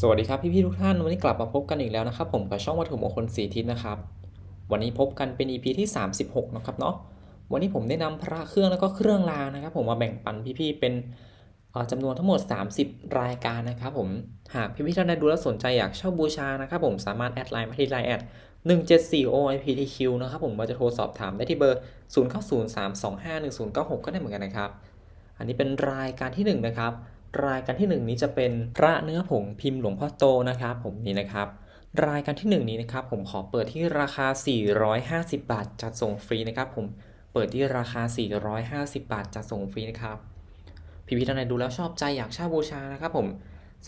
สวัสดีครับพี่ๆทุกท่านวันนี้กลับมาพบกันอีกแล้วนะครับ ผมกับช่องวัตถุมงคลสีทิศนะครับ วันนี้พบกันเป็น EP ที่ 36 นะครับเนาะวันนี้ผมได้นำพระเครื่องแล้วก็เครื่องรางนะครับ ผมมาแบ่งปันพี่ๆเป็นเอ่อจำนวนทั้งหมด 30 รายการนะครับผมหากพี่ๆท่านใดดูแล้วสนใจอยากเช่าบูชานะครับผมสามารถแอดไลน์มาที่ไลน์แอด174 OIPTQ นะครับผมมาจะโทรสอบถามได้ที่เบอร์ 0903251096 ก็ได้เหมือนกันนะครับ อันนี้เป็นรายการที่หนึ่งนะครับ รายการที่หนึ่งนี้จะเป็นพระเนื้อผงพิมพ์หลวงพ่อโตนะครับผมนี่นะครับ รายการที่หนึ่งนี้นะครับผมขอเปิดที่ราคา 450 บาทจัดส่งฟรีนะครับผมเปิดที่ราคา 450 บาทจัดส่งฟรีนะครับพี่พี่ท่านใดดูแล้วชอบใจอยากเช่าบูชานะครับผม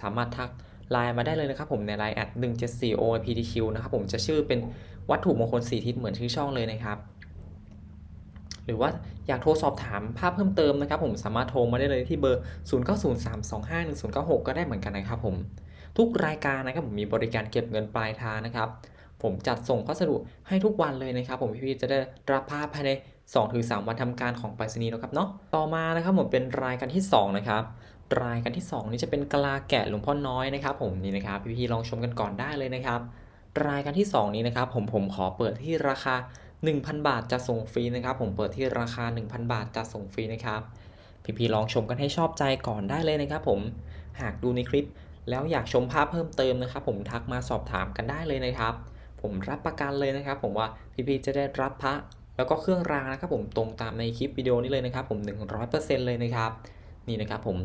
สามารถทักไลน์มาได้เลยนะครับผมในไลน์แอด174 o p t q นะครับผมจะชื่อเป็นวัตถุมงคลสีทิศเหมือนชื่อช่องเลยนะครับ หรือว่าอยากโทรสอบถามภาพเพิ่มเติมนะครับ ผมสามารถโทรมาได้เลยที่เบอร์ 0903251096 ก็ได้เหมือนกันนะครับผม ทุกรายการนะครับผมมีบริการเก็บเงินปลายทางนะครับ ผมจัดส่งพัสดุให้ทุกวันเลยนะครับ ผมพี่ๆจะได้รับภาพภายใน2-3 วันทำการของไปรษณีย์นะครับเนาะต่อมานะครับผมเป็นรายการที่ 2 นะครับรายการที่ 2 นี้จะเป็นกลาแกะหลวงพ่อน้อยนะครับผมนี่นะครับพี่ๆลองชมกันก่อนได้เลยนะครับ รายการที่ 2 นี้นะครับผมผมขอเปิดที่ราคา 1,000 บาทจะส่งฟรีนะครับผมเปิดที่ราคา 1,000 บาทจะส่งฟรีนะครับพี่ๆลองชมกันให้ชอบใจก่อนได้เลยนะครับผมหากดูในคลิป แล้วอยากชมภาพเพิ่มเติมนะครับ ผมทักมาสอบถามกันได้เลยนะครับ ผมรับประกันเลยนะครับ ผมว่าพี่ๆจะได้รับพระแล้วก็เครื่องรางนะครับ ผมตรงตามในคลิปวิดีโอนี้เลยนะครับ ผม 100%เลยนะครับ นี่นะครับผม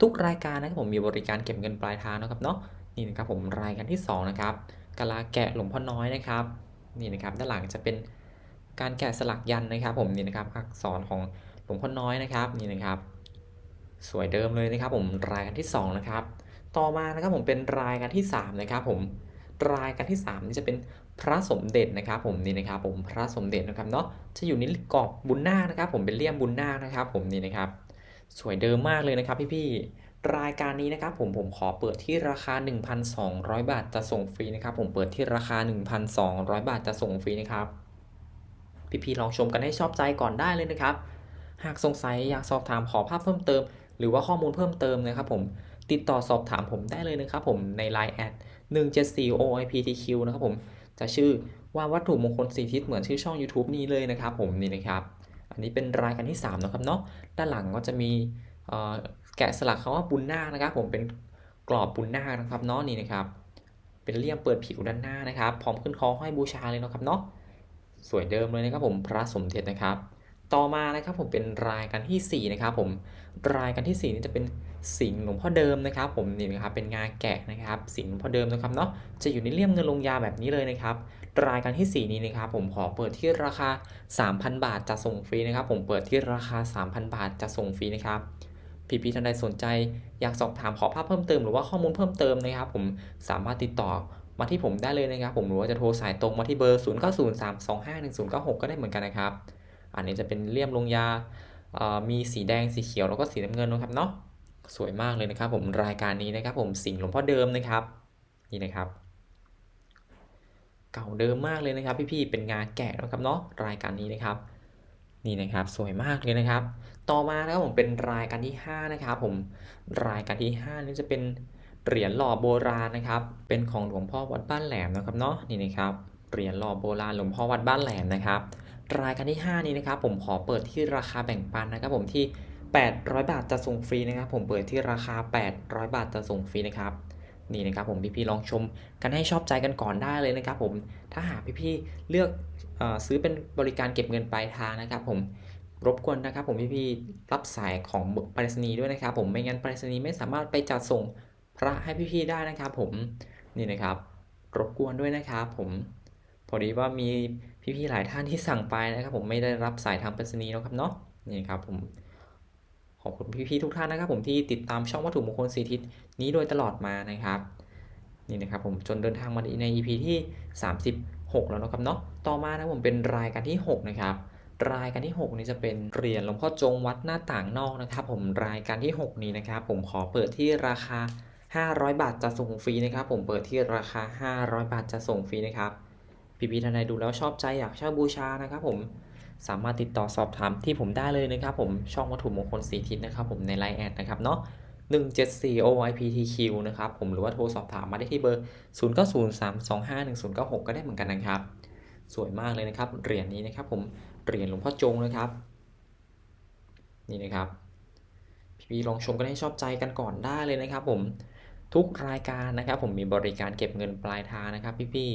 ทุกรายการนะครับผมมีบริการเก็บเงินปลายทางนะครับเนาะนี่นะครับผมรายการที่สองนะครับกะลาแกะหลวงพ่อน้อยนะครับ นี่นะครับด้านหลังจะเป็น การแกะสลักยันนะครับ ผมนี่นะครับอักษรของหลวงพ่อน้อยนะครับนี่นะครับ สวยเดิมเลยนะครับ ผมรายการที่สองนะครับ ต่อมานะครับผมเป็นรายการที่สามนะครับ ผมรายการที่สามนี่จะเป็นพระสมเด็จนะครับ ผมนี่นะครับ ผมพระสมเด็จนะครับเนาะจะอยู่ในกรอบบุญนาคนะครับ ผมเป็นเลี่ยมบุญนาคนะครับ ผมนี่นะครับ สวยเดิมมากเลยนะครับ พี่ๆรายการนี้นะครับ ผมผมขอเปิดที่ราคา 1,200 บาทจะส่งฟรีนะครับ ผมเปิดที่ราคา 1,200 บาทจะส่งฟรีนะครับ พี่ๆลองชมกันให้ชอบใจก่อนได้เลยนะครับ หากสงสัยอยากสอบถามขอภาพเพิ่มเติม หรือว่าข้อมูลเพิ่มเติมนะครับผมติดต่อสอบถามผมได้เลยนะครับผมใน Line แอด174 OIPTQ นะครับผมจะชื่อว่าวัตถุมงคลสีทิศเหมือนชื่อช่อง YouTube นี้เลยนะครับผมนี่นะครับ อันนี้เป็นรายการที่ 3 นะครับเนาะด้านหลังก็จะมีแกะสลักคำว่าบุญนาคนะครับ ผมเป็นกรอบบุญนาคนะครับเนาะนี่นะครับ เป็นเลี่ยมเปิดผิวด้านหน้านะครับ พร้อมขึ้นคอห้อยบูชาเลยนะครับเนาะ สวยเดิมเลยนะครับผมพระสมเด็จนะครับ ต่อมานะครับผมเป็นรายการทีสี่4นะครับผมรายการที่4นี่จะเป็นสิงห์หลวงพ่อเดิมนะครับ ผมนี่นะครับเป็นงาแกะนะครับสิงห์หลวงพ่อเดิมนะครับเนาะจะอยู่ในเลี่ยมเงินลงยาแบบนี้เลยนะครับรายการที่ 4 นี้นะครับผมขอเปิดที่ราคา 3,000 บาทจะส่งฟรีนะครับ ผมเปิดที่ราคา 3,000 บาทจะส่งฟรีนะครับพี่ๆท่านใดสนใจอยากสอบถามขอภาพเพิ่มเติมหรือว่าข้อมูลเพิ่มเติมนะครับ ผมสามารถติดต่อ มาที่ผมได้เลยนะครับ ผมหรือว่าจะโทรสายตรงมาที่เบอร์ 0 9 0 3 2 5 1 0 9 6 ก็ได้เหมือนกันนะครับ อันนี้จะเป็นเลี่ยมลงยา มีสีแดงสีเขียวแล้วก็สีน้ำเงินนะครับเนาะ สวยมากเลยนะครับ ผมรายการนี้นะครับ ผมสิงหลวงพ่อเดิมนะครับ นี่นะครับ เก่าเดิมมากเลยนะครับ พี่ๆ เป็นงานแกะนะครับเนาะ รายการนี้นะครับนี่นะครับสวยมากเลยนะครับ ต่อมานะครับผมเป็นรายการที่ 5 นะครับผมรายการที่ 5 นี่จะเป็น เหรียญหล่อโบราณนะครับ เป็นของหลวงพ่อวัดบ้านแหลมนะครับเนาะนี่นะครับเหรียญหล่อโบราณหลวงพ่อวัดบ้านแหลมนะครับ รายการที่ 5 นี้นะครับผมขอเปิดที่ราคาแบ่งปันนะครับ ผมที่ 800 บาทจะส่งฟรีนะครับ ผมเปิดที่ราคา 800 บาทจะส่งฟรีนะครับนี่นะครับผมพี่ๆลองชมกันให้ชอบใจกันก่อนได้เลยนะครับผมถ้าหากพี่ๆเลือกออซื้อเป็นบริการเก็บเงินปลายทางนะครับ ผมรบกวนนะครับ ผมพี่ๆรับสายของไปรษณีย์ด้วยนะครับ ผมไม่งั้นไปรษณีย์ไม่สามารถไปจัดส่ง พระให้พี่ๆได้นะครับ ผมนี่นะครับ รบกวนด้วยนะครับผมพอดีว่ามีพี่ๆหลายท่านที่สั่งไปนะครับ ผมไม่ได้รับสายทางไปรษณีย์นะครับเนาะนี่ครับผมขอบคุณพี่ๆทุกท่านนะครับ ผมที่ติดตามช่องวัตถุมงคลสีทิศนี้โดยตลอดมานะครับนี่นะครับผมจนเดินทางมาใน EP ที่ 36 แล้วนะครับเนาะต่อมานะผมเป็นรายการที่ 6 นะครับ รายการที่ 6 นี้จะเป็นเหรียญหลวงพ่อจงวัดหน้าต่างนอกนะครับ ผมรายการที่ 6 นี้นะครับ ผมขอเปิดที่ราคา 500 บาทจะส่งฟรีนะครับ ผมเปิดที่ราคา 500 บาทจะส่งฟรีนะครับพี่ๆท่านใดดูแล้วชอบใจอยากเช่าบูชานะครับผมสามารถติดต่อสอบถามที่ผมได้เลยนะครับผมช่องวัตถุมงคลสีทิศนะครับผมในไลน์แอดนะครับเนาะ174 OIPTQ นะครับผมหรือว่าโทรสอบถามมาได้ที่เบอร์ 0903251096 ก็ได้เหมือนกันนะครับ สวยมากเลยนะครับเหรียญนี้นะครับผมเหรียญหลวงพ่อจงนะครับ นี่นะครับ พี่ๆลองชมกันให้ชอบใจกันก่อนได้เลยนะครับผม ทุกรายการนะครับ ผมมีบริการเก็บเงินปลายทางนะครับ พี่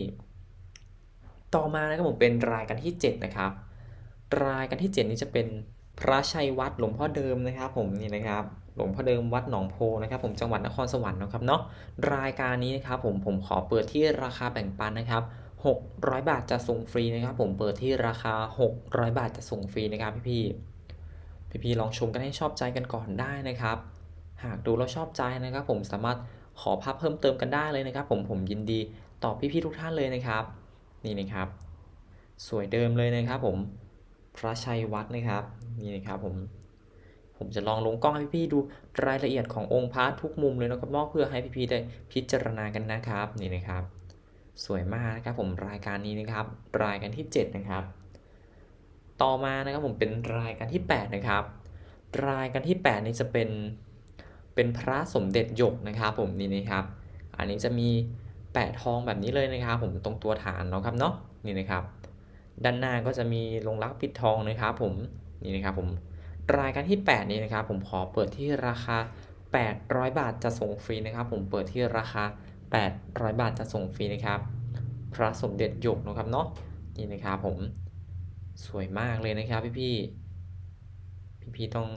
ๆ ต่อมานะครับผมเป็นรายการที่ 7 นะครับ รายการที่ 7 นี้จะเป็นพระชัยวัดหลวงพ่อเดิมนะครับ ผมนี่นะครับหลวงพ่อเดิมวัดหนองโพนะครับ ผมจังหวัดนครสวรรค์นะครับเนาะรายการนี้นะครับ ผมผมขอเปิดที่ราคาแบ่งปันนะครับ600 บาทจะส่งฟรีนะครับ ผมเปิดที่ราคา 600 บาทจะส่งฟรีนะครับ พี่ๆพี่ๆลองชมกันให้ชอบใจกันก่อนได้นะครับ หากดูแล้วชอบใจนะครับ ผมสามารถ ขอภาพเพิ่มเติมกันได้เลยนะครับ ผมผมยินดีตอบพี่ๆทุกท่านเลยนะครับ นี่นะครับ สวยเดิมเลยนะครับ ผมพระชัยวัดนะครับ นี่นะครับผมผมจะลองลงกล้องให้พี่ๆดูรายละเอียดขององค์พระทุกมุมเลยนะครับเนอกเพื่อให้พี่ๆได้พิจารณากันนะครับ นี่นะครับ สวยมากนะครับผมรายการนี้นะครับ รายการที่ 7 นะครับ ต่อมานะครับผมเป็นรายการที่ 8 นะครับ รายการที่ 8 นี้จะเป็น เป็นพระสมเด็จหยกนะครับผมนี่นะครับ อันนี้จะมีแปะทองแบบนี้เลยนะครับ ผมตรงตัวฐานเนาะครับเนาะนี่นะครับ ด้านหน้าก็จะมีลงรักปิดทองนะครับผมนี่นะครับผมรายการที่ 8 นี้นะครับ ผมขอเปิดที่ราคา 800 บาทจะส่งฟรีนะครับ ผมเปิดที่ราคา 800 บาทจะส่งฟรีนะครับ พระสมเด็จหยกนะครับเนาะนี่นะครับผมสวยมากเลยนะครับพี่พี่พี่พี่ๆต้อง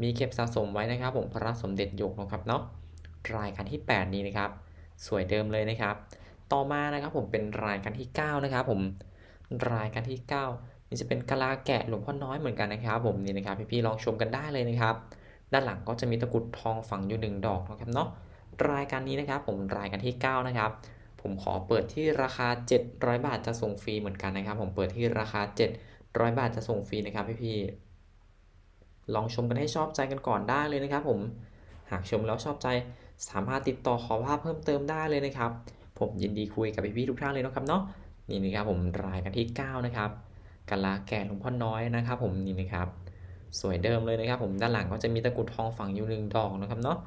มีเก็บสะสมไว้นะครับ ผมพระสมเด็จหยกนะครับเนาะรายการที่ 8 นี้นะครับ สวยเดิมเลยนะครับ ต่อมานะครับผมเป็นรายการที่ 9 นะครับ ผมรายการที่ 9 นี่จะเป็นกะลาแกะหลวงพ่อน้อยเหมือนกันนะครับ ผมนี่นะครับพี่ๆลองชมกันได้เลยนะครับ ด้านหลังก็จะมีตะกุดทองฝังอยู่หนึ่งดอกนะครับเนาะรายการนี้นะครับ ผมรายการที่ 9 นะครับผมขอเปิดที่ราคา 700 บาทจะส่งฟรีเหมือนกันนะครับ ผมเปิดที่ราคา 700 บาทจะส่งฟรีนะครับพี่ๆ ลองชมกันให้ชอบใจกันก่อนได้เลยนะครับผมหากชมแล้วชอบใจสามารถติดต่อขอภาพเพิ่มเติมได้เลยนะครับ ผมยินดีคุยกับพี่ๆทุกท่านเลยนะครับเนาะนี่นะครับผมรายกันที่ 9 นะครับกะลาแก่หลวงพ่อน้อยนะครับ ผมนี่นะครับ สวยเดิมเลยนะครับ ผมด้านหลังก็จะมีตะกรุดทองฝังอยู่หนึ่งดอกนะครับเนาะ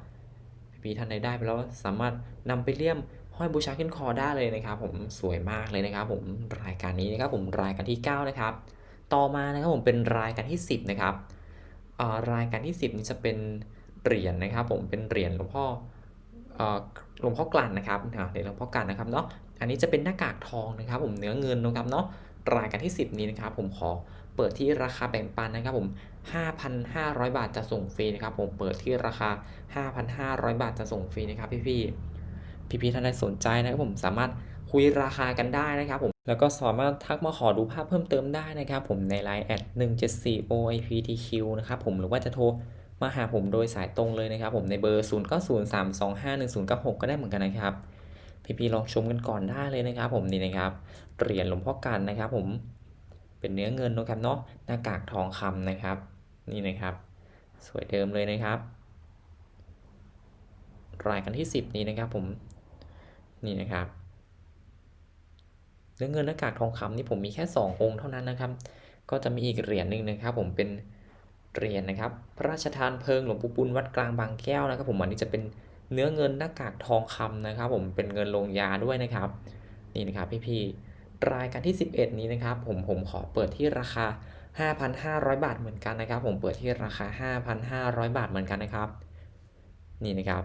พี่ท่านใดได้ไปแล้วสามารถนำไปเลี่ยมห้อยบูชาขึ้นคอได้เลยนะครับ ผมสวยมากเลยนะครับ ผมรายการนี้นะครับ ผมรายการที่ 9 นะครับ ต่อมานะครับผมเป็นรายการที่ 10 นะครับ รายการที่ 10 นี้จะเป็นเหรียญนะครับ ผมเป็นเหรียญหลวงพ่อหลวงพ่อกลั่นนะครับเหรียญหลวงพ่อกลั่นนะครับเนาะอันนี้จะเป็นหน้ากากทองนะครับ ผมเนื้อเงินนะครับเนาะรายการที่ 10 นี้นะครับ ผมขอเปิดที่ราคาแบ่งปันนะครับ ผม 5,500 บาทจะส่งฟรีนะครับ ผมเปิดที่ราคา 5,500 บาทจะส่งฟรีนะครับพี่ๆพี่ๆท่านใดสนใจนะครับผมสามารถคุยราคากันได้นะครับผม แล้วก็สามารถทักมาขอดูภาพเพิ่มเติมได้นะครับ ผมใน Line แอด174 OIPTQ นะครับผมหรือว่าจะโทรมาหาผมโดยสายตรงเลยนะครับ ผมในเบอร์ 0903251096 ก็ได้เหมือนกันนะครับ พี่ๆลองชมกันก่อนได้เลยนะครับ ผมนี่นะครับเหรียญหลวงพ่อกันนะครับ ผมเป็นเนื้อเงินนะครับเนาะหน้ากากทองคำนะครับ นี่นะครับ สวยเดิมเลยนะครับรายกันที่ 10 นี้นะครับผมนี่นะครับ เนื้อเงินหน้ากากทองคำนี่ผมมีแค่ 2 องค์เท่านั้นนะครับ ก็จะมีอีกเหรียญหนึ่งนะครับ ผมเป็นเหรียญนะครับ พระราชทานเพลิงหลวงปู่ปุณวัดกลางบางแก้วนะครับ ผมอันนี้จะเป็นเนื้อเงินหน้ากากทองคำนะครับ ผมเป็นเงินลงยาด้วยนะครับ นี่นะครับพี่ๆรายการที่ 11 นี้นะครับ ผมผมขอเปิดที่ราคา 5,500 บาทเหมือนกันนะครับ ผมเปิดที่ราคา 5,500 บาทเหมือนกันนะครับ นี่นะครับ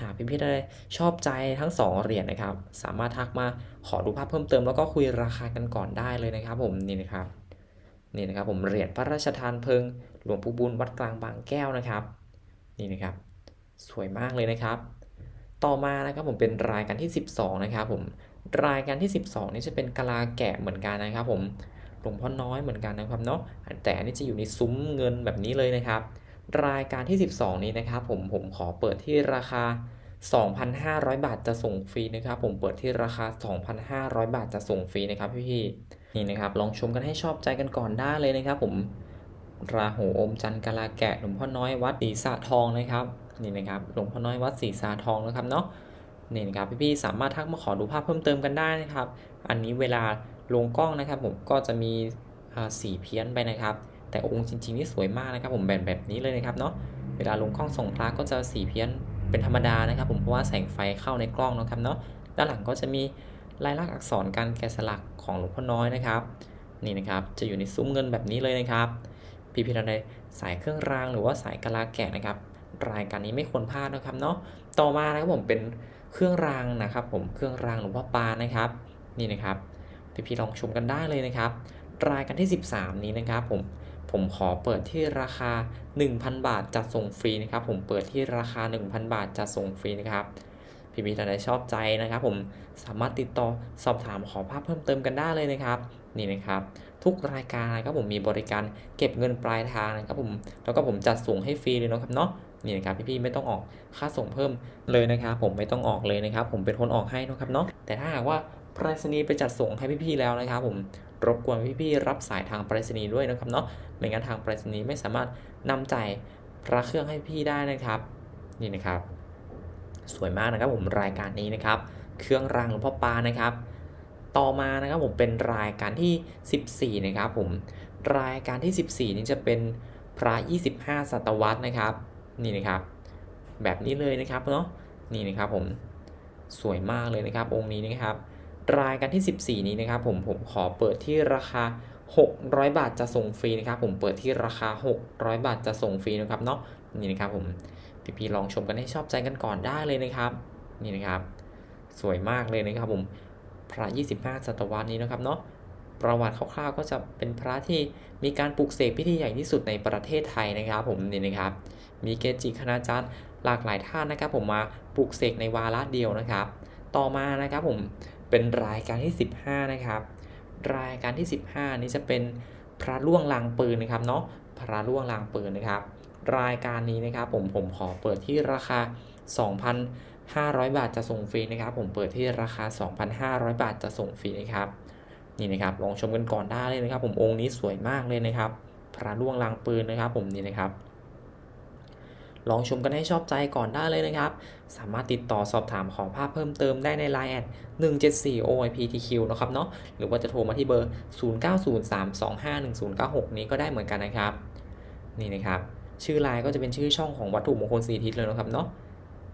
หากพี่ๆได้ชอบใจทั้ง 2 เหรียญนะครับ สามารถทักมาขอดูภาพเพิ่มเติมแล้วก็คุยราคากันก่อนได้เลยนะครับ ผมนี่นะครับนี่นะครับผมเหรียญพระราชทานเพลิงหลวงปู่บุญวัดกลางบางแก้วนะครับ นี่นะครับ สวยมากเลยนะครับ ต่อมานะครับผมเป็นรายการที่ 12 นะครับผมรายการที่ 12 นี่จะเป็นกะลาแกะเหมือนกันนะครับ ผมหลวงพ่อน้อยเหมือนกันนะครับเนาะแต่อันนี้จะอยู่ในซุ้มเงินแบบนี้เลยนะครับ รายการที่ 12 นี้นะครับผมผมขอเปิดที่ราคา 2,500 บาทจะส่งฟรีนะครับ ผมเปิดที่ราคา 2,500 บาทจะส่งฟรีนะครับพี่ๆนี่นะครับ ลองชมกันให้ชอบใจกันก่อนได้เลยนะครับ ผมราหูอมจันทร์กะลาแกะหลวงพ่อน้อยวัดศรีสะทองนะครับนี่นะครับหลวงพ่อน้อยวัดศรีสะทองนะครับเนาะนี่นะครับพี่ๆสามารถทักมาขอดูภาพเพิ่มเติมกันได้นะครับ อันนี้เวลาลงกล้องนะครับ ผมก็จะมีสีเพี้ยนไปนะครับ แต่องค์จริงๆนี่สวยมากนะครับผมแบบแบบนี้เลยนะครับเนาะเวลาลงกล้องส่งพระก็จะสีเพี้ยนเป็นธรรมดานะครับ ผมเพราะว่าแสงไฟเข้าในกล้องนะครับเนาะด้านหลังก็จะมีลายลักษณ์อักษรการแกะสลักของหลวงพ่อน้อยนะครับ นี่นะครับจะอยู่ในซุ้มเงินแบบนี้เลยนะครับพี่พี่ท่าใดสายเครื่องรางหรือว่าสายกะลาแกะนะครับ รายการนี้ไม่ควรพลาดนะครับเนาะต่อมานะครับผมเป็นเครื่องรางนะครับ ผมเครื่องรางหลวงพ่อปานนะครับ นี่นะครับพี่พี่ลองชมกันได้เลยนะครับ รายการที่ 13 นี้นะครับ ผม ผมขอเปิดที่ราคา 1,000 บาทจัดส่งฟรีนะครับ ผมเปิดที่ราคา 1,000 บาทจัดส่งฟรีนะครับพี่พี่ท่านใดชอบใจนะครับ ผมสามารถติดต่อสอบถามขอภาพเพิ่มเติมกันได้เลยนะครับนี่นะครับ ทุกรายการนะครับผมมีบริการเก็บเงินปลายทางนะครับผมแล้วก็ผมจัดส่งให้ฟรีเลยนะครับเนาะนี่นะครับพี่ๆไม่ต้องออกค่าส่งเพิ่มเลยนะครับผมไม่ต้องออกเลยนะครับ ผมเป็นคนออกให้นะครับเนาะแต่ถ้าหากว่าไปรษณีย์ไปจัดส่งให้พี่ๆแล้วนะครับผม รบกวนพี่ๆรับสายทางไปรษณีย์ด้วยนะครับเนาะไม่งั้นทางไปรษณีย์ไม่สามารถนำจ่ายพระเครื่องให้พี่ได้นะครับ นี่นะครับ สวยมากนะครับผมรายการนี้นะครับ เครื่องรางหลวงพ่อปานนะครับ ต่อมานะครับผมเป็นรายการที่ 14 นะครับผมรายการที่ 14 นี้จะเป็นพระ 25 ศตวรรษนะครับ นี่นะครับ แบบนี้เลยนะครับเนาะนี่นะครับผมสวยมากเลยนะครับ องค์นี้นะครับ รายการที่ 14 นี้นะครับผมผมขอเปิดที่ราคา 600 บาทจะส่งฟรีนะครับผมเปิดที่ราคา 600 บาทจะส่งฟรีนะครับเนาะนี่นะครับผมพี่ๆลองชมกันให้ชอบใจกันก่อนได้เลยนะครับ นี่นะครับ สวยมากเลยนะครับผมพระ 25 ศตวรรษนี้นะครับเนาะประวัติคร่าวๆก็จะเป็นพระที่มีการปลูกเสกพิธีใหญ่ที่สุดในประเทศไทยนะครับ ผมนี่นะครับ มีเกจิคณาจารย์หลากหลายท่านนะครับ ผมมาปลูกเสกในวาระเดียวนะครับ ต่อมานะครับผม เป็นรายการที่ 15 นะครับ รายการที่ 15 นี้จะเป็นพระล่วงลางปืนนะครับเนาะพระล่วงลางปืนนะครับ รายการนี้นะครับผมผมขอเปิดที่ราคา 2,500 บาทจะส่งฟรีนะครับ ผมเปิดที่ราคา 2,500 บาทจะส่งฟรีนะครับนี่นะครับลองชมกันก่อนได้เลยนะครับ ผมองค์นี้สวยมากเลยนะครับ พระล่วงลางปืนนะครับ ผมนี่นะครับ ลองชมกันให้ชอบใจก่อนได้เลยนะครับ สามารถติดต่อสอบถามขอภาพเพิ่มเติมได้ใน Line แอด174 OIPTQ นะครับเนาะหรือว่าจะโทรมาที่เบอร์ 0903251096 นี้ก็ได้เหมือนกันนะครับ นี่นะครับ ชื่อไลน์ก็จะเป็นชื่อช่องของวัตถุมงคลสีทิศเลยนะครับเนาะ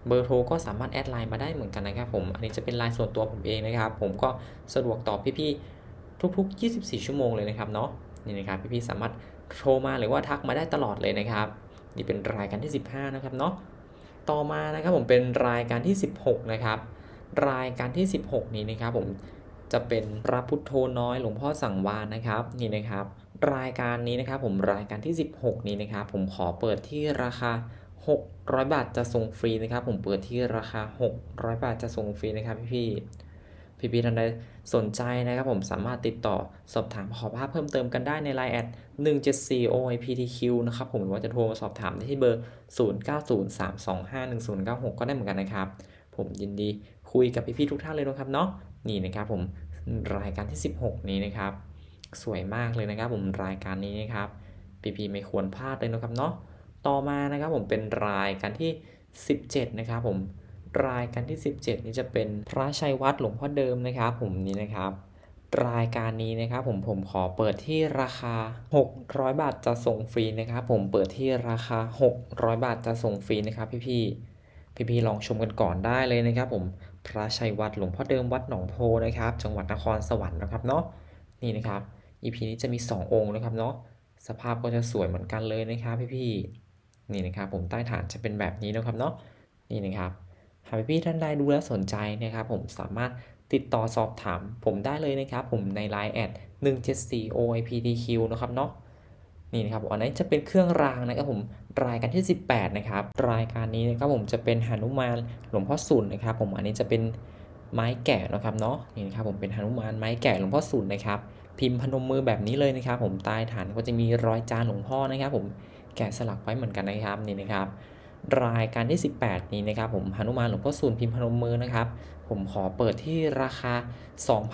เบอร์โทรก็สามารถแอดไลน์มาได้เหมือนกันนะครับผมอันนี้จะเป็นไลน์ส่วนตัวผมเองนะครับ ผมก็สะดวกตอบพี่ๆทุกๆ 24 ชั่วโมงเลยนะครับเนาะนี่นะครับพี่ๆสามารถโทรมาหรือว่าทักมาได้ตลอดเลยนะครับ นี่เป็นรายการที่ 15 นะครับเนาะต่อมานะครับผมเป็นรายการที่ 16 นะครับ รายการที่ 16 นี้นะครับผมจะเป็นพระพุทโธน้อยหลวงพ่อสังวานนะครับนี่นะครับ รายการนี้นะครับผมรายการที่ 16 นี้นะครับผมขอเปิดที่ราคา 600 บาทจะส่งฟรีนะครับ ผมเปิดที่ราคา 600 บาทจะส่งฟรีนะครับพี่ พี่พี่ๆท่านใดสนใจนะครับผมสามารถติดต่อสอบถามขอภาพเพิ่มเติมกันได้ใน Line แอด174 OIPTQ นะครับผมหรือว่าจะโทรมาสอบถามได้ที่เบอร์ 0903251096 ก็ได้เหมือนกันนะครับ ผมยินดีคุยกับพี่ๆทุกท่านเลยนะครับเนาะนี่นะครับผมรายการที่ 16 นี้นะครับ สวยมากเลยนะครับผมรายการนี้นะครับพี่ๆไม่ควรพลาดเลยนะครับเนาะต่อมานะครับผมเป็นรายการที่ 17 นะครับผม รายการที่ 17 นี้จะเป็นพระชัยวัดหลวงพ่อเดิมนะครับผมนี่นะครับรายการนี้นะครับผมผมขอเปิดที่ราคา 600 บาทจะส่งฟรีนะครับผมเปิดที่ราคา 600 บาทจะส่งฟรีนะครับพี่ๆพี่ๆลองชมกันก่อนได้เลยนะครับ ผมพระชัยวัดหลวงพ่อเดิมวัดหนองโพนะครับ จังหวัดนครสวรรค์นะครับเนาะนี่นะครับ EP นี้จะมี 2 องค์นะครับเนาะสภาพก็จะสวยเหมือนกันเลยนะครับพี่ๆนี่นะครับผมใต้ฐานจะเป็นแบบนี้นะครับเนาะนี่นะครับ หากพี่ท่านใดดูแลสนใจนะครับ ผมสามารถติดต่อสอบถาม ผมได้เลยนะครับ ผมใน Line แอด174 OIPTQ นะครับเนาะนี่นะครับอันนี้จะเป็นเครื่องรางนะครับผมรายการที่ 18 นะครับ รายการนี้นะครับผมจะเป็นหนุมานหลวงพ่อสุนนะครับ ผมอันนี้จะเป็นไม้แกะนะครับเนาะนี่นะครับผมเป็นหนุมานไม้แกะหลวงพ่อสุนนะครับ พิมพ์พนมมือแบบนี้เลยนะครับ ผมใต้ฐานก็จะมีรอยจานหลวงพ่อนะครับ ผมแกะสลักไว้เหมือนกันนะครับนี่นะครับ รายการที่ 18 นี้นะครับผมหนุมานหลวงพ่อสูนพิมพ์พนมมือนะครับ ผมขอเปิดที่ราคา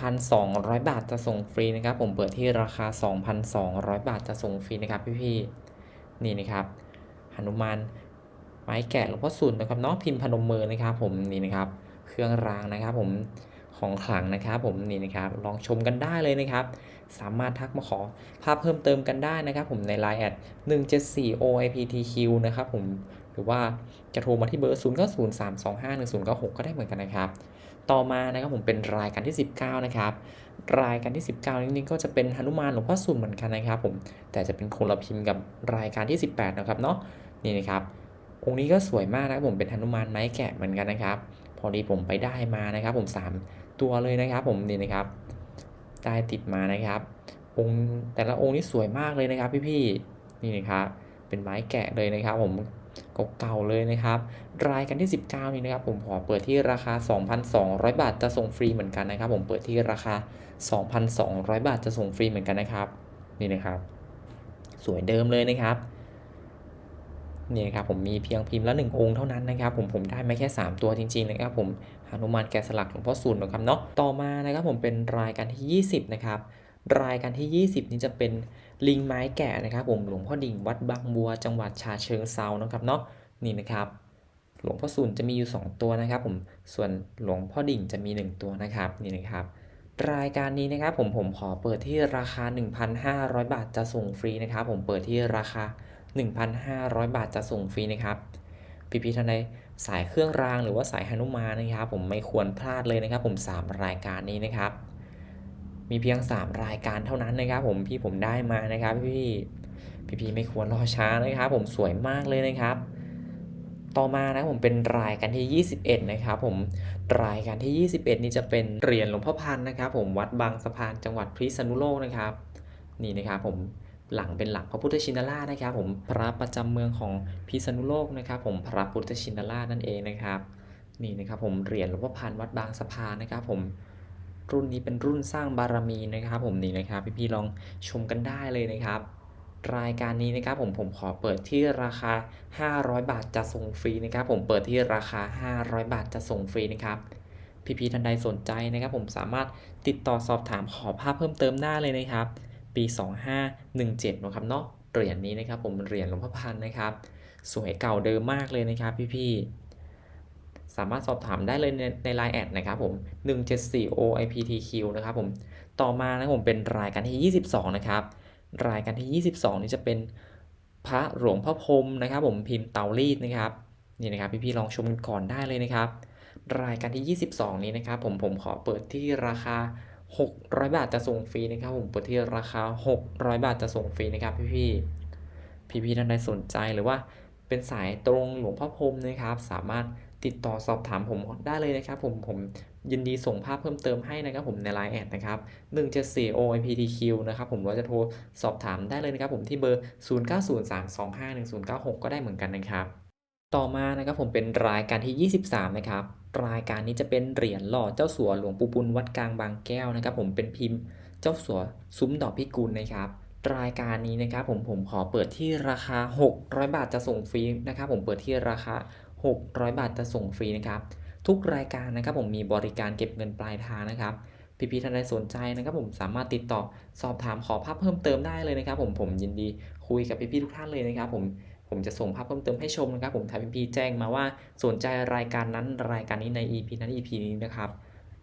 2,200 บาทจะส่งฟรีนะครับ ผมเปิดที่ราคา 2,200 บาทจะส่งฟรีนะครับพี่ๆนี่นะครับหนุมานไม้แกะหลวงพ่อสูนนะครับเนาะพิมพ์พนมมือนะครับ ผมนี่นะครับเครื่องรางนะครับ ผมของขลังนะครับผมนี่นะครับลองชมกันได้เลยนะครับ สามารถทักมาขอภาพเพิ่มเติมกันได้นะครับ ผมใน Line แอด174 OIPTQ นะครับผม หรือว่าจะโทรมาที่เบอร์ 0 9 0 3 2 5 1 0 9 6 ก็ได้เหมือนกันนะครับ ต่อมานะครับผมเป็นรายการที่ 19 นะครับ รายการที่ 19 นี้ก็จะเป็นหนุมานหลวงพ่อสุนเหมือนกันนะครับผม แต่จะเป็นคนละพิมพ์กับรายการที่ 18 นะครับเนาะ นี่นะครับ องค์นี้ก็สวยมากนะครับผมเป็นหนุมานไม้แกะเหมือนกันนะครับ พอดีผมไปได้มานะครับ ผม 3 ตัวเลยนะครับ ผมนี่นะครับ ได้ติดมานะครับ องค์แต่ละองค์นี่สวยมากเลยนะครับ พี่ๆ นี่นะครับ เป็นไม้แกะเลยนะครับผม เก่าๆเลยนะครับ รายการที่ 19 นี้นะครับ ผมขอเปิดที่ราคา 2,200 บาทจะส่งฟรีเหมือนกันนะครับ ผมเปิดที่ราคา 2,200 บาทจะส่งฟรีเหมือนกันนะครับ นี่นะครับ สวยเดิมเลยนะครับนี่นะครับผมมีเพียงพิมพ์ละหนึ่งองค์เท่านั้นนะครับ ผมผมได้มาแค่ 3 ตัวจริงๆนะครับ ผมหนุมานแกะสลักหลวงพ่อศูนนะครับเนาะต่อมานะครับผมเป็นรายการที่ 20 นะครับ รายการที่ 20 นี้จะเป็น ลิงไม้แกะนะครับผมหลวงพ่อดิ่งวัดบางบัว จังหวัดฉะเชิงเซานะครับเนาะนี่นะครับหลวงพ่อศูนจะมีอยู่ 2 ตัวนะครับผมส่วนหลวงพ่อดิ่งจะมี 1 ตัวนะครับนี่นะครับ รายการนี้นะครับผมผมขอเปิดที่ราคา 1,500 บาทจะส่งฟรีนะครับผมเปิดที่ราคา 1,500 บาทจะส่งฟรีนะครับพี่พี่ๆท่านใดสายเครื่องรางหรือว่าสายหนุมานนะครับ ผมไม่ควรพลาดเลยนะครับ ผม 3 รายการนี้นะครับ มีเพียง 3 รายการเท่านั้นนะครับ ผมพี่ผมได้มานะครับพี่พี่พี่ไม่ควรรอช้านะครับ ผมสวยมากเลยนะครับ ต่อมานะผมเป็นรายการที่ 21 นะครับผมรายการที่ 21 นี้จะเป็นเหรียญหลวงพ่อพันนะครับ ผมวัดบางสะพานจังหวัดพิษณุโลกนะครับ นี่นะครับผมหลังเป็นหลังพระพุทธชินราชนะครับ ผมพระประจำเมืองของพิษณุโลกนะครับ ผมพระพุทธชินราชนั่นเองนะครับ นี่นะครับผมเหรียญหลวงพ่อพันวัดบางสะพานนะครับ ผม รุ่นนี้เป็นรุ่นสร้างบารมีนะครับ ผมนี่นะครับ พี่ๆลองชมกันได้เลยนะครับ รายการนี้นะครับผมผมขอเปิดที่ราคา 500 บาทจะส่งฟรีนะครับ ผมเปิดที่ราคา 500 บาทจะส่งฟรีนะครับพี่ๆท่านใดสนใจนะครับ ผมสามารถติดต่อสอบถามขอภาพเพิ่มเติมได้เลยนะครับ ปี 2517นะครับเนาะเหรียญนี้นะครับ ผมเหรียญหลวงพ่อพันนะครับ สวยเก่าเดิมมากเลยนะครับ พี่ๆ สามารถสอบถามได้เลยในในไลน์แอดนะครับผม 174 OIPTQ นะครับผม ต่อมานะผมเป็นรายการที่ 22 นะครับ รายการที่ 22 นี้จะเป็นพระหลวงพ่อพรมนะครับ ผมพิมพ์เตารีดนะครับนี่นะครับพี่ๆลองชมกันก่อนได้เลยนะครับ รายการที่ 22 นี้นะครับ ผมผมขอเปิดที่ราคา 600 บาทจะส่งฟรีนะครับ ผมเปิดที่ราคา 600 บาทจะส่งฟรีนะครับ พี่ๆพี่ๆท่านใดสนใจหรือว่าเป็นสายตรงหลวงพ่อพรมนะครับ สามารถ ติดต่อสอบถามผมได้เลยนะครับผมผมยินดีส่งภาพเพิ่มเติมให้นะครับผมในไลน์แอดนะครับ174 OIPTQ นะครับผมหรือว่าจะโทรสอบถามได้เลยนะครับผมที่เบอร์ 0903251096 ก็ได้เหมือนกันนะครับ ต่อมานะครับผมเป็นรายการที่ 23 นะครับ รายการนี้จะเป็นเหรียญหล่อเจ้าสัวหลวงปู่บุญวัดกลางบางแก้วนะครับผมเป็นพิมพ์เจ้าสัวซุ้มดอกพิกุลนะครับรายการนี้นะครับผมผมขอเปิดที่ราคา 600 บาทจะส่งฟรีนะครับผมเปิดที่ราคา 600 บาทจะส่งฟรีนะครับ ทุกรายการนะครับผมมีบริการเก็บเงินปลายทางนะครับ พี่ๆท่านใดสนใจนะครับ ผมสามารถติดต่อสอบถามขอภาพเพิ่มเติมได้เลยนะครับ ผมผมยินดีคุยกับพี่ๆทุกท่านเลยนะครับ ผมผมจะส่งภาพเพิ่มเติมให้ชมนะครับ ผมถ้าพี่ๆแจ้งมาว่าสนใจรายการนั้นรายการนี้ใน EP นั้น EP นี้นะครับ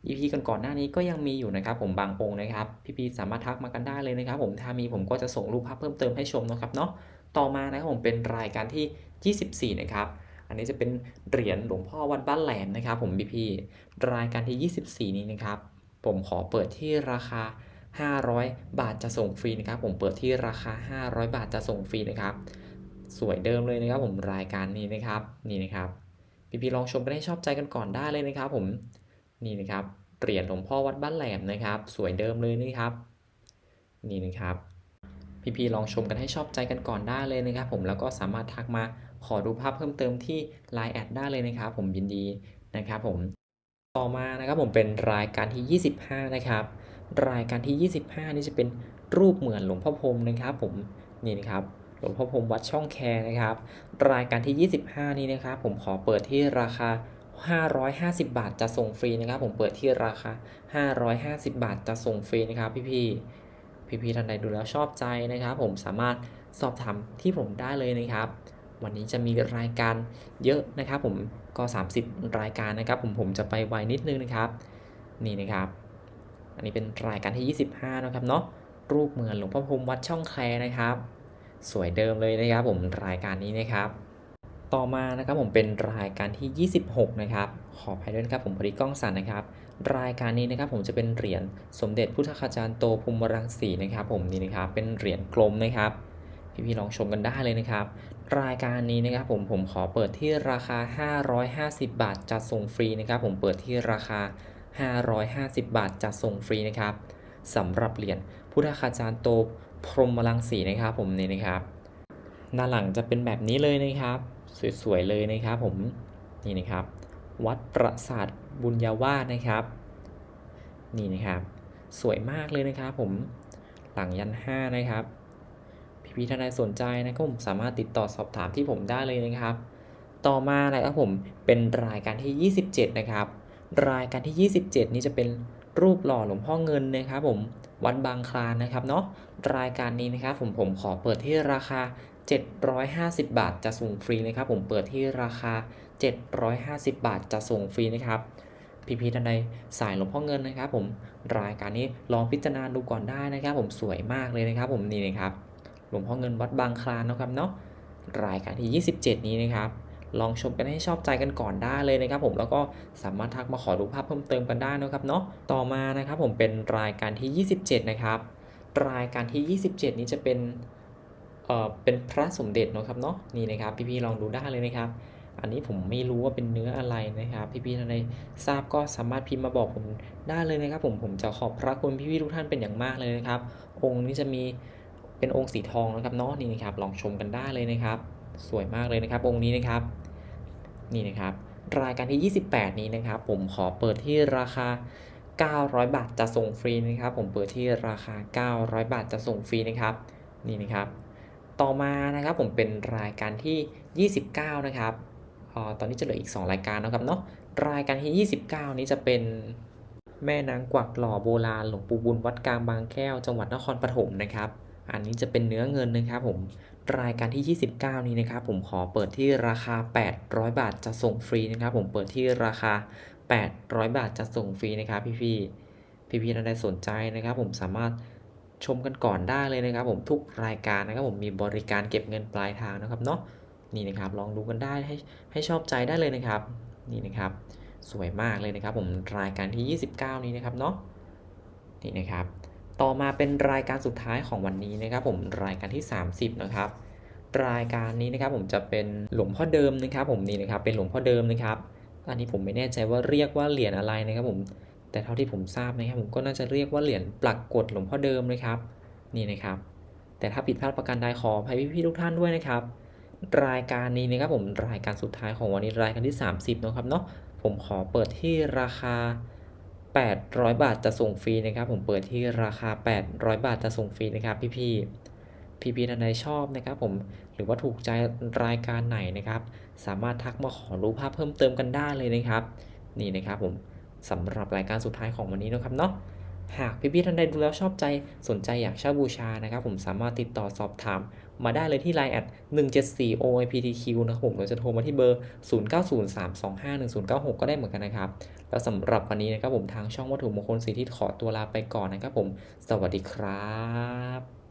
EP ก่อนๆหน้านี้ก็ยังมีอยู่นะครับ ผมบางองค์นะครับ พี่ๆสามารถทักมากันได้เลยนะครับ ผมถ้ามีผมก็จะส่งรูปภาพเพิ่มเติมให้ชมนะครับเนาะต่อมานะครับผมเป็นรายการที่ 24 นะครับ อันนี้จะเป็นเหรียญหลวงพ่อวัดบ้านแหลมนะครับ ผมพี่ๆรายการที่ 24 นี้นะครับ ผมขอเปิดที่ราคา 500 บาทจะส่งฟรีนะครับ ผมเปิดที่ราคา 500 บาทจะส่งฟรีนะครับ สวยเดิมเลยนะครับ ผมรายการนี้นะครับนี่นะครับ พี่ๆลองชมกันให้ชอบใจกันก่อนได้เลยนะครับ ผมนี่นะครับเหรียญหลวงพ่อวัดบ้านแหลมนะครับ สวยเดิมเลยนะครับ นี่นะครับพี่ๆลองชมกันให้ชอบใจกันก่อนได้เลยนะครับ ผมแล้วก็สามารถทักมา ขอดูภาพเพิ่มเติมที่ Line แอดได้เลยนะครับ ผมยินดีนะครับผมต่อมานะครับผมเป็นรายการที่ 25 นะครับ รายการที่ 25 นี่จะเป็นรูปเหมือนหลวงพ่อพรมนะครับผมนี่นะครับหลวงพ่อพรมวัดช่องแคนะครับ รายการที่ 25 นี้นะครับ ผมขอเปิดที่ราคา550 บาทจะส่งฟรีนะครับ ผมเปิดที่ราคา 550 บาทจะส่งฟรีนะครับ พี่ๆพี่ๆท่านใดดูแล้วชอบใจนะครับ ผมสามารถสอบถามที่ผมได้เลยนะครับ วันนี้จะมีรายการเยอะนะครับผมก็ 30 รายการนะครับ ผมผมจะไปไวนิดนึงนะครับ นี่นะครับ อันนี้เป็นรายการที่ 25 นะครับเนาะรูปเหมือนหลวงพ่อพรมวัดช่องแคนะครับ สวยเดิมเลยนะครับผมรายการนี้นะครับ ต่อมานะครับผมเป็นรายการที่ 26 นะครับ ขออภัยด้วยนะครับผมพอดีกล้องสั่นนะครับรายการนี้นะครับผมจะเป็นเหรียญสมเด็จพุทธคาจารย์โตภูมิรังสีนะครับ ผมนี่นะครับเป็นเหรียญกลมนะครับ พี่ๆลองชมกันได้เลยนะครับ รายการนี้นะครับผมผมขอเปิดที่ราคา 550 บาทจัดส่งฟรีนะครับ ผมเปิดที่ราคา 550 บาทจัดส่งฟรีนะครับสำหรับเหรียญพุทธคาจารย์โตพรหมรังสีนะครับ ผมนี่นะครับด้าหลังจะเป็นแบบนี้เลยนะครับ สวยๆเลยนะครับ ผมนี่นะครับ วัดปราสาทบุญญาวาสนะครับ นี่นะครับ สวยมากเลยนะครับ ผมหลังยันห้านะครับ พีท่านใดสนใจนะครับผมสามารถติดต่อสอบถามที่ผมได้เลยนะครับ ต่อมานะครับผมเป็นรายการที่ 27 นะครับ รายการที่ 27 นี้จะเป็นรูปหล่อหลวงพ่อเงินนะครับผมวัดบางคลานนะครับเนาะรายการนี้นะครับผมผมขอเปิดที่ราคา 750 บาทจะส่งฟรีนะครับ ผมเปิดที่ราคา 750 บาทจะส่งฟรีนะครับพี่ๆท่านใดสายหลวงพ่อเงินนะครับ ผมรายการนี้ลองพิจารณาดูก่อนได้นะครับ ผมสวยมากเลยนะครับ ผมนี่นะครับ ลวงพ่อเงินวัดบางคลานนะครับเนาะรายการที่ 27 นี้นะครับ ลองชมกันให้ชอบใจกันก่อนได้เลยนะครับ ผมแล้วก็สามารถทักมาขอดูภาพเพิ่มเติมกันได้นะครับเนาะต่อมานะครับผมเป็นรายการที่ 27 นะครับ รายการที่ 27 นี้จะเป็นเอ่อเป็นพระสมเด็จนะครับเนาะนี่นะครับ พี่ๆลองดูได้เลยนะครับ อันนี้ผมไม่รู้ว่าเป็นเนื้ออะไรนะครับ พี่ๆท่านใดทราบก็สามารถพิมพ์มาบอกผมได้เลยนะครับ ผมผมจะขอบพระคุณพี่ๆทุกท่านเป็นอย่างมากเลยนะครับ องค์นี้จะมี เป็นองค์สีทองนะครับเนาะนี่นะครับลองชมกันได้เลยนะครับ สวยมากเลยนะครับ องค์นี้นะครับ นี่นะครับ รายการที่ 28 นี้นะครับ ผมขอเปิดที่ราคา900 บาทจะส่งฟรีนะครับ ผมเปิดที่ราคา 900 บาทจะส่งฟรีนะครับ นี่นะครับ ต่อมานะครับผมเป็นรายการที่ 29 นะครับออตอนนี้จะเหลืออีก 2 รายการนะครับเนาะรายการที่ 29 นี้จะเป็นแม่นางกวักหล่อโบราณหลวงปู่บุญวัดกลางบางแก้วจังหวัดนครปฐมนะครับ อันนี้จะเป็นเนื้อเงินนะครับผมรายการที่ 29 นี้นะครับผมขอเปิดที่ราคา 800 บาทจะส่งฟรีนะครับ ผมเปิดที่ราคา 800 บาทจะส่งฟรีนะครับ พี่ๆพี่ๆท่านใดสนใจนะครับ ผมสามารถชมกันก่อนได้เลยนะครับ ผมทุกรายการนะครับ ผมมีบริการเก็บเงินปลายทางนะครับเนาะนี่นะครับ ลองดูกันได้ให้ให้ชอบใจได้เลยนะครับ นี่นะครับ สวยมากเลยนะครับ ผมรายการที่ 29 นี้นะครับเนาะนี่นะครับ ต่อมาเป็นรายการสุดท้ายของวันนี้นะครับผมรายการที่ 30 นะครับ รายการนี้นะครับผมจะเป็นหลวงพ่อเดิมนะครับผมนี่นะครับเป็นหลวงพ่อเดิมนะครับอันนี้ผมไม่แน่ใจว่าเรียกว่าเหรียญอะไรนะครับผมแต่เท่าที่ผมทราบนะครับผมก็น่าจะเรียกว่าเหรียญปลักกดหลวงพ่อเดิมนะครับนี่นะครับ แต่ถ้าผิดพลาดประการใดขออภัยพี่ๆทุกท่านด้วยนะครับ รายการนี้นะครับผมรายการสุดท้ายของวันนี้รายการที่ 30นะครับเนาะผมขอเปิดที่ราคา 800 บาทจะส่งฟรีนะครับ ผมเปิดที่ราคา 800 บาทจะส่งฟรีนะครับ พี่ๆพี่ๆท่านใดชอบนะครับ ผมหรือว่าถูกใจรายการไหนนะครับ สามารถทักมาขอรู้ภาพเพิ่มเติมกันได้เลยนะครับ นี่นะครับผมสำหรับรายการสุดท้ายของวันนี้นะครับเนาะหากพี่ๆท่านใดดูแล้วชอบใจสนใจอยากเช่าบูชานะครับ ผมสามารถติดต่อสอบถาม มาได้เลยที่ Line แอด174 OIPTQ นะครับผมหราจะโทรมาที่เบอร์ 0903251096 ก็ได้เหมือนกันนะครับ แล้วสำหรับวันนี้นะครับผมทางช่องวัตถุมงคลสีที่ขอตัวลาไปก่อนนะครับผม สวัสดีครับ